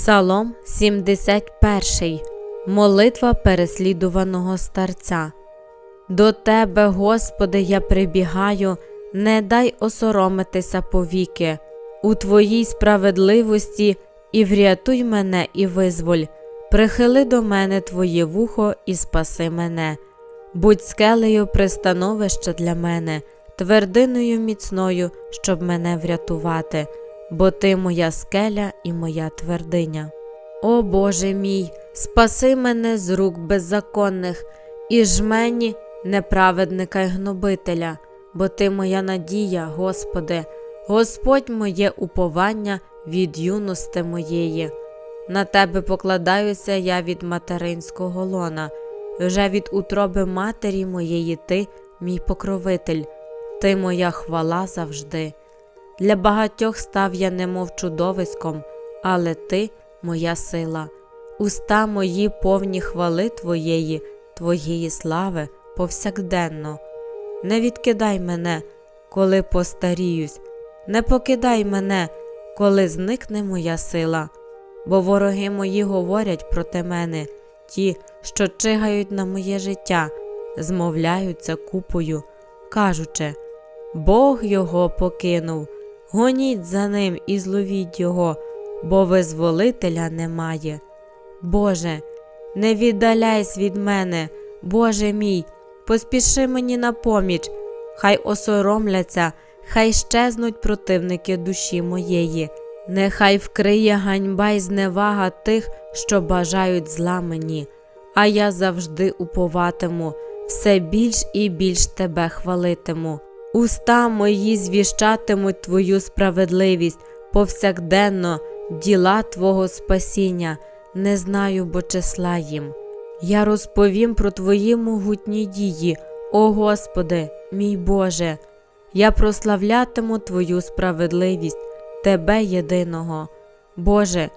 Псалом 71. Молитва переслідуваного старця. До Тебе, Господи, я прибігаю, не дай осоромитися повіки. У Твоїй справедливості і врятуй мене і визволь. Прихили до мене Твоє вухо і спаси мене. Будь скелею пристановища для мене, твердиною міцною, щоб мене врятувати, бо Ти моя скеля і моя твердиня. О Боже мій, спаси мене з рук беззаконних і жмені неправедника й гнобителя, бо Ти моя надія, Господи, Господь моє уповання від юності моєї. На Тебе покладаюся я від материнського лона, вже від утроби матері моєї Ти, мій покровитель, Ти моя хвала завжди. Для багатьох став я немов чудовиськом, але Ти моя сила. Уста мої повні хвали Твоєї, Твоєї слави повсякденно. Не відкидай мене, коли постаріюсь, не покидай мене, коли зникне моя сила, бо вороги мої говорять проти мене, ті, що чигають на моє життя, змовляються купою, кажучи, Бог його покинув, гоніть за ним і зловіть його, бо визволителя немає. Боже, не віддаляйсь від мене, Боже мій, поспіши мені на поміч, хай осоромляться, хай щезнуть противники душі моєї, нехай вкриє ганьба й зневага тих, що бажають зла мені, а я завжди уповатиму, все більш і більш тебе хвалитиму. Уста мої звіщатимуть Твою справедливість повсякденно, діла Твого спасіння, не знаю бо числа їм. Я розповім про Твої могутні дії, о Господи, мій Боже, я прославлятиму Твою справедливість, Тебе єдиного. Боже,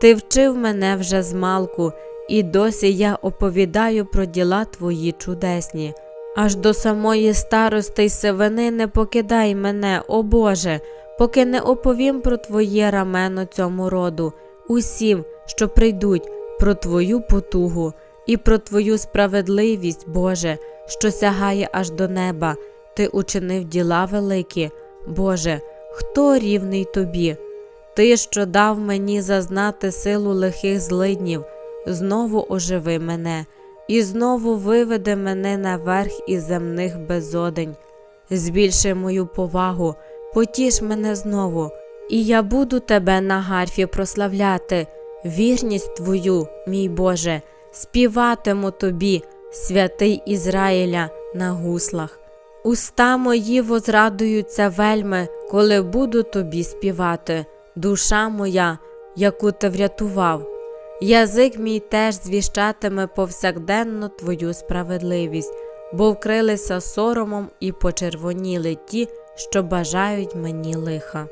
Ти вчив мене вже змалку, і досі я оповідаю про діла Твої чудесні. Аж до самої старости й сивини не покидай мене, о Боже, поки не оповім про Твоє рамено цьому роду, усім, що прийдуть, про Твою потугу і про Твою справедливість, Боже, що сягає аж до неба. Ти учинив діла великі, Боже, хто рівний Тобі? Ти, що дав мені зазнати силу лихих злиднів, знову оживи мене і знову виведе мене наверх із земних безодень. Збільши мою повагу, потіш мене знову, і я буду тебе на гарфі прославляти, вірність твою, мій Боже, співатиму тобі, святий Ізраїля, на гуслах. Уста мої возрадуються вельми, коли буду тобі співати, душа моя, яку ти врятував. Язик мій теж звіщатиме повсякденно твою справедливість, бо вкрилися соромом і почервоніли ті, що бажають мені лиха.